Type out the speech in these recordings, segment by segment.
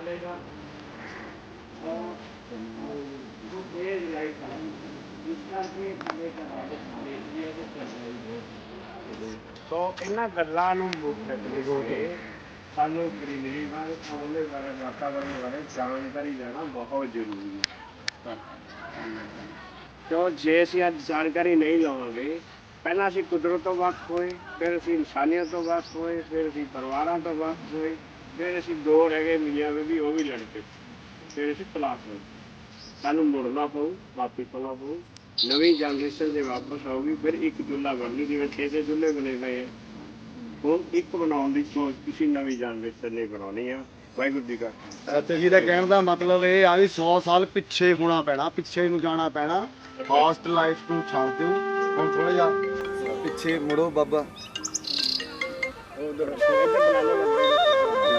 डालेगा ਸੋ ਇਹਨਾਂ ਗੱਲਾਂ ਨੂੰ ਮੁੱਖ ਰੱਖੋ ਤੇ ਸਾਨੂੰ ਗ੍ਰੀਨਰੀ ਬਾਰੇ ਉਹਦੇ ਬਾਰੇ ਵਾਤਾਵਰਣ ਬਾਰੇ ਜਾਣਕਾਰੀ ਲੈਣਾ ਬਹੁਤ ਜ਼ਰੂਰੀ ਹੈ ਕਿਉਂ ਜੇ ਅਸੀਂ ਅੱਜ ਜਾਣਕਾਰੀ ਨਹੀਂ ਲਵਾਂਗੇ ਪਹਿਲਾਂ ਅਸੀਂ ਕੁਦਰਤ ਤੋਂ ਵੱਖ ਹੋਏ ਫਿਰ ਅਸੀਂ ਇਨਸਾਨੀਅਤ ਤੋਂ ਵੱਖ ਹੋਏ ਫਿਰ ਅਸੀਂ ਪਰਿਵਾਰਾਂ ਤੋਂ ਵੱਖ ਹੋਏ ਫਿਰ ਅਸੀਂ ਦੋ ਰਹਿ ਗਏ ਮੀਆਂ ਬੀਬੀ ਉਹ ਵੀ ਲੜ ਪਏ ਫਿਰ ਅਸੀਂ ਤਲਾਕ ਹੋਏ ਸਾਨੂੰ ਮੁੜਨਾ ਪਊ ਵਾਪਸ ਆਉਣਾ ਪਊ। ਨਵੀਂ ਜਨਰੇਸ਼ਨ ਦੇ ਵਾਪਸ ਆਊਗੀ ਫਿਰ ਇੱਕ ਚੁੱਲ੍ਹਾ ਬਣਨੀ ਜਿਵੇਂ ਛੇ ਦੇ ਚੁੱਲ੍ਹੇ ਬਣੇ ਪਏ ਹੁਣ ਇੱਕ ਬਣਾਉਣ ਦੀ ਸੋਚ ਕਿਸੇ ਨਵੀਂ ਜਨਰੇਸ਼ਨ ਨੇ ਬਣਾਉਣੀ ਆ। ਵਾਹਿਗੁਰੂ ਜੀ ਕਾ ਤੇ ਜੀ ਦਾ ਕਹਿਣ ਦਾ ਮਤਲਬ ਇਹ ਆ ਵੀ 100 ਸਾਲ ਪਿੱਛੇ ਹੋਣਾ ਪੈਣਾ ਪਿੱਛੇ ਨੂੰ ਜਾਣਾ ਪੈਣਾ। ਫਾਸਟ ਲਾਈਫ ਨੂੰ ਛੱਡ ਦਿਓ। ਹੁਣ ਥੋੜਾ ਜਿਹਾ ਪਿੱਛੇ ਮੁੜੋ ਬਾਬਾ। ਉਧਰ ਇੱਧਰ ਬਣਾ ਲਓ।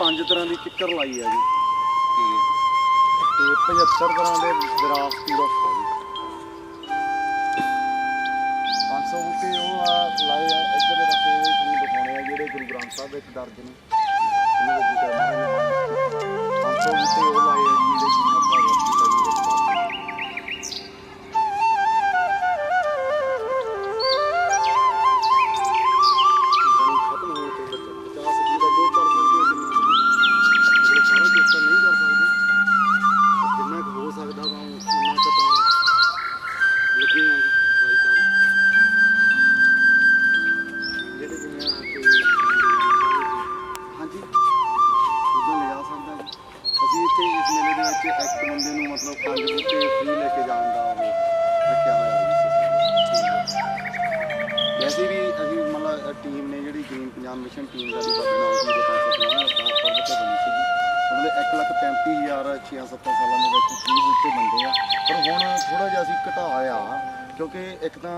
ਪੰਜ ਤਰ੍ਹਾਂ ਦੀ ਕਿੱਕਰ ਲਾਈ ਆ ਜੀ। ਤੇ 75 ਤਰ੍ਹਾਂ ਦੇ ਵਿਰਾਸਤੀ ਪੂਰਾ ਆ ਜੀ। 500 ਬੂਟੇ ਉਹ ਆ ਲਾਏ ਆ, ਇੱਧਰ ਦੇ ਪਾਸੇ ਇਹ ਤੁਹਾਨੂੰ ਦਿਖਾਉਣੇ ਆ ਜਿਹੜੇ ਗੁਰੂ ਗ੍ਰੰਥ ਸਾਹਿਬ ਵਿੱਚ ਦਰਜ ਨੇ। ਉਹਨਾਂ ਦੇ ਬੂਟੇ ਮਹਾਰਾਜ ਨੇ 500 ਬੂਟੇ ਉਹ ਲਾਏ ਆ ਜਿਹੜੇ ਬੰਦੇ ਨੂੰ ਮਤਲਬ ਪੰਜ ਬੂਟੇ ਫ੍ਰੀ ਲੈ ਕੇ ਜਾਣ ਦਾ ਉਹ ਰੱਖਿਆ ਹੋਇਆ ਜੀ system। ਵੈਸੇ ਵੀ ਅਸੀਂ ਮਤਲਬ ਟੀਮ ਨੇ ਜਿਹੜੀ ਗ੍ਰੀਨ ਪੰਜਾਬ ਮਿਸ਼ਨ ਟੀਮ ਦਾ ਦੀ ਬਦਨਾਮ ਸੀ ਦੇ ਪਾਸੇ ਸੁਣਾਉਣਾ ਤਾਂ ਪਰਬਤ ਤੇ ਬਣੀ ਸੀ ਮਤਲਬ 1 ਲੱਖ 35000 6-7 ਸਾਲਾਂ ਦੇ ਵਿੱਚ 30 ਬੂਟੇ ਬੰਦੇ ਆ। ਪਰ ਹੁਣ ਥੋੜਾ ਜਿਹਾ ਅਸੀਂ ਘਟਾਇਆ ਕਿਉਂਕਿ ਇੱਕ ਤਾਂ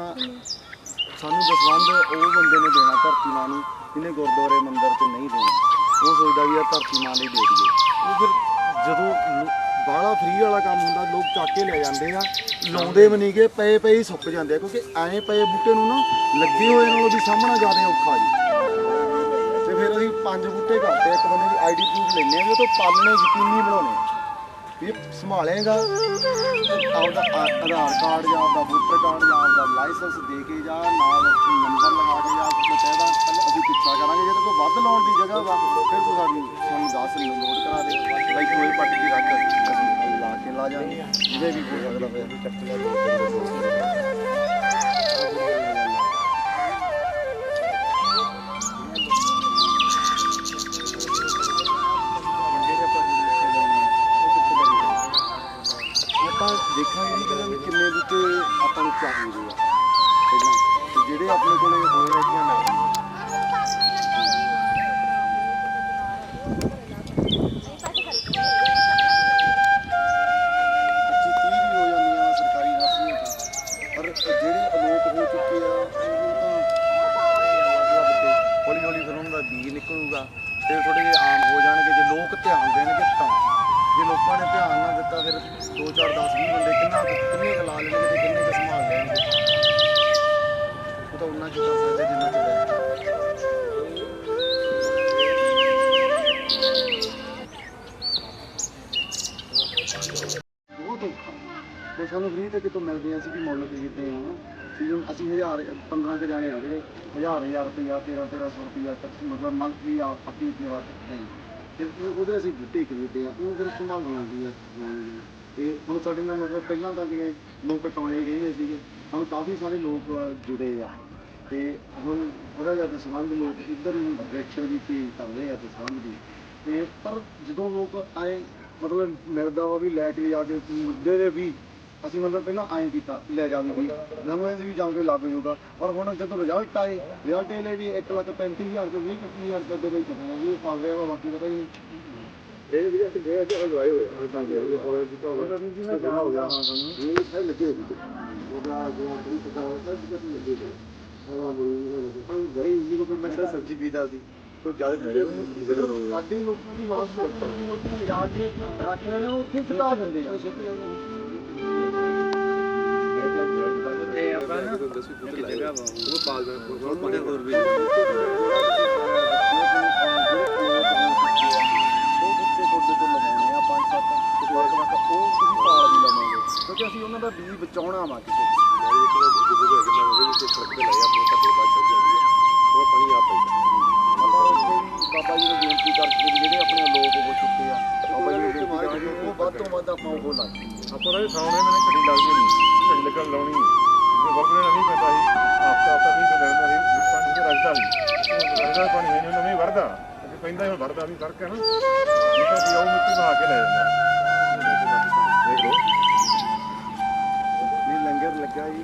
ਸਾਨੂੰ ਦਸਵੰਦ ਉਹ ਬੰਦੇ ਨੇ ਦੇਣਾ ਧਰਤੀ ਮਾਂ ਨੂੰ ਜਿਹਨੇ ਗੁਰਦੁਆਰੇ ਮੰਦਿਰ 'ਚ ਨਹੀਂ ਦੇਣਾ। ਉਹ ਸੋਚਦਾ ਵੀ ਆ ਧਰਤੀ ਮਾਂ ਲਈ ਦੇ ਦਈਏ। ਉਹ ਫਿਰ ਜਦੋਂ ਬਾਹਲਾ ਫ੍ਰੀ ਵਾਲਾ ਕੰਮ ਹੁੰਦਾ, ਲੋਕ ਚੱਕ ਕੇ ਲੈ ਜਾਂਦੇ ਆ। ਲਾਉਂਦੇ ਵੀ ਨਹੀਂਗੇ, ਪਏ ਪਏ ਹੀ ਸੁੱਕ ਜਾਂਦੇ ਆ, ਕਿਉਂਕਿ ਐਂ ਪਏ ਬੂਟੇ ਨੂੰ ਨਾ ਲੱਗੇ ਹੋਏ ਨਾਲੋਂ ਵੀ ਸਾਹਮਣਾ ਜ਼ਿਆਦਾ ਔਖਾ ਜੀ। ਤੇ ਫਿਰ ਅਸੀਂ ਪੰਜ ਬੂਟੇ ਕਰਦੇ ਕਰਤੇ ਇੱਕ ਬੰਦੇ ਦੀ ਆਈਡੀ ਪ੍ਰੂਫ ਲੈਂਦੇ ਆ, ਵੀ ਉਹ ਤੋਂ ਪਾਲਣੇ ਯਕੀਨੀ ਬਣਾਉਣੇ। ਵੀ ਇਹ ਸੰਭਾਲੇਗਾ, ਆਪਦਾ ਆ- ਆਧਾਰ ਕਾਰਡ ਜਾਂ ਆਪਦਾ ਵੋਟਰ ਕਾਰਡ ਜਾਂ ਆਪਦਾ ਲਾਇਸੈਂਸ ਦੇ ਕੇ ਜਾਂ, ਨਾਲ ਨੰਬਰ ਲਗਾ ਕਰਾਂਗੇ ਜੇ ਕੋਈ ਵੱਧ ਲਾਉਣ ਦੀ ਜਗ੍ਹਾ ਵਾ, ਫਿਰ ਤੂੰ ਸਾਨੂੰ ਸਾਨੂੰ 10 ਨੋਟ ਕਰਾ ਦੇ। ਬਾਈ ਕੋਈ ਪੱਟ ਕੇ ਰੱਖ, ਅਸੀਂ ਲਾ ਕੇ ਲਾ ਜਾਾਂਗੇ ਜਿਹਦੇ ਵੀ ਹੋ ਸਕਦਾ ਹੋਇਆ ਵੀ ਚੱਕ ਲਿਆ ਦੋ ਤਿੰਨ ਦੋ ਸੌ ਆਪਾਂ ਦੇਖਾਂਗੇ ਜੀ ਕਹਿੰਦਾ ਵੀ ਕਿੰਨੇ ਬੂਟੇ ਆਪਾਂ ਨੂੰ ਚਾਹੀਦੇ ਆ। ਪਹਿਲਾਂ, ਤੇ ਜਿਹੜੇ ਆਪਣੇ ਕੋਲੇ ਹੋਏ ਹੈਗੀਆਂ ਫਿਰ 2 4 10 20 ਬੰਦੇ ਕਿੰਨਾ ਕੁ- ਕਿੰਨੇ ਕੁ ਲਾ ਲੈਣਗੇ ਤੇ ਕਿੰਨੇ ਕੁ ਸੰਭਾਲ ਲੈਣਗੇ। ਉਹ ਤਾਂ ਉਹਨਾਂ ਕੀ ਕਰ ਸਕਦੇ ਜਿੰਨਾ ਚਿਰ ਬਹੁਤ ਔਖਾ। ਤੇ ਸਾਨੂੰ ਫ੍ਰੀ ਤੇ ਕਿਤੋਂ ਮਿਲਦੇ ਆ ਅਸੀਂ ਮੁੱਲ ਮੁੱਲ ਖਰੀਦਦੇ ਆ। ਸੀਜ਼ਨ ਅਸੀਂ ਹਜ਼ਾਰ 15 ਕੁ ਜਾਣੇ ਹੁੰਦੇ ਹਜ਼ਾਰ ਹਜ਼ਾਰ ਰੁਪਇਆ 13 1300 ਰੁਪਇਆ ਤੱਕ ਮਤਲਬ ਮੰਥਲੀ ਆ ਆਪਣੀ ਸੇਵਾ ਕਰਦੇ ਤੇ ਉਹ- ਉਹਦੇ ਅਸੀਂ ਬੂਟੇ ਖਰੀਦਦੇ ਆ, ਉਹ ਫਿਰ ਸੰਭਾਲ ਹੁੰਦੀ ਆ ਤੇ ਹੁਣ ਸਾਡੇ ਨਾਲ ਮਤਲਬ ਪਹਿਲਾਂ ਤਾਂ ਜਿਵੇਂ ਲੋਕ ਟਾਉਣੇ ਗਏ ਹੋਏ ਸੀਗੇ, ਹੁਣ ਕਾਫੀ ਸਾਰੇ ਲੋਕ ਜੁੜੇ ਆ। ਤੇ ਹੁਣ ਥੋੜਾ ਜਿਹਾ ਸੰਬੰਧ ਲੋਕ ਇੱਧਰ ਨੂੰ ਡਾਇਰੈਕਸ਼ਨ ਦੀ ਚੇਂਜ ਕਰ ਰਹੇ ਆ ਤੇ ਸੰਬੰਧ ਦੀ। ਤੇ ਪਰ ਜਦੋਂ ਲੋਕ ਆਏ, ਮਤਲਬ ਮਿਲਦਾ ਵਾ ਵੀ ਲੈ ਕੇ ਜਾ ਕੇ ਮੁੱਦੇ ਦੇ ਵੀ ਅਸੀਂ ਮਤਲਬ ਪਹਿਲਾਂ ਐਂ ਕੀਤਾ ਲੈ ਜਾਵੇ ਵੀ ਨਵੇਂ ਵੀ ਜਾ ਕੇ ਲੱਗ ਜੂਗਾ ਪਰ ਹੁਣ ਜਦੋਂ ਰਿਜ਼ਲਟ ਆਏ ਰਿਜ਼ਲਟ ਇਹ ਲਈ ਵੀ 1 ਲੱਖ 35000 ਤੋਂ 20 25000 ਰੁਪਏ ਦੇ ਵਿੱਚ ਹੋਣਾ ਵੀ ਪਾ ਗਿਆ ਵਾ ਬਾਕੀ ਪਤਾ ਹੀ ਨਹੀਂ। ਇਹ ਵੀ ਅਸੀਂ ਗਏ ਤੇ ਹੋਏ ਤਾਂ ਹੋਏ ਕਿ ਤਾਂ ਜਾ ਹੋ ਗਿਆ। ਇਹ ਲੱਗੇ ਉਹਦਾ ਜੋ ਹੋਇਆ ਸੀ। ਕਿ ਲੱਗੇ ਹਾਂ ਬੜੀ ਗਈ ਜੀ ਕੋਈ ਮੈਂ ਤਾਂ ਸਬਜ਼ੀ ਪੀਦਾ ਸੀ। ਕੋਈ ਜ਼ਿਆਦਾ ਸਾਡੇ ਲੋਕਾਂ ਦੀ ਵਾਸ ਲੋਕਾਂ ਰਾਜ ਦੇ ਰੱਖ ਰਹੇ ਨੇ ਉਹ ਸੁਧਾ ਦਿੰਦੇ ਆ। ਪੰਜ ਸੱਤ ਤੇ ਹੋਰ ਕਮਾ ਉਹ ਤੁਸੀਂ ਪਾਲ ਵੀ। ਲਵਾਂਗੇ ਕਿਉਂਕਿ ਅਸੀਂ ਉਹਨਾਂ ਦਾ ਬੀਜ ਬਚਾਉਣਾ ਵਾ ਕਿਸੇ ਉਹ ਵੀ ਦੇ ਉਹ ਪਾਣੀ ਵੀ। ਬਾਬਾ ਜੀ ਨੂੰ ਬੇਨਤੀ ਕਰਕੇ ਵੀ ਜਿਹੜੇ ਆਪਣੇ ਲੋਕ ਹੋ ਚੁੱਕੇ ਆ ਬਾਬਾ ਜੀ ਨੂੰ ਬੇਨਤੀ ਕਰਕੇ ਉਹ ਵੱਧ ਤੋਂ ਵੱਧ ਆਪਾਂ ਉਹ ਲਾਈਏ ਆਪਾਂ ਦੇ ਸਾਹਮਣੇ ਮੈਨੂੰ ਘੜੀ ਲੱਗਦੀ ਨਹੀਂ ਘੜੀ ਲੱਗਣ ਲਾਉਣੀ। ਵਰਗਣੇ ਨਹੀਂ ਪੈਂਦਾ ਸੀ ਹਫਤਾ ਹਫਤਾ ਵੀ ਲੱਗਦਾ ਸੀ ਪਾਣੀ ਤੇ ਰਜਦਾ ਸੀ। ਰਜਦਾ ਪਾਣੀ ਹੈ ਨਹੀਂ ਨਵੀਂ ਵਰਦਾ ਜੇ ਪੈਂਦਾ ਹੁਣ ਵਰਦਾ ਵੀ ਕਰਕੇ ਨਾ। ਇਹ ਤਾਂ ਵੀ ਉਹ ਮਿੱਟੀ ਬਣਾ ਕੇ ਲੈ ਜਾਂਦਾ ਦੇਖ ਲਓ। ਇਹ ਲੰਗਰ ਲੱਗਾ ਜੀ।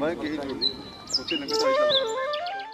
ਮੈਂ ਕਿਹੀ ਉੱਥੇ ਲੰਗਰ ਚਾਹੀਦਾ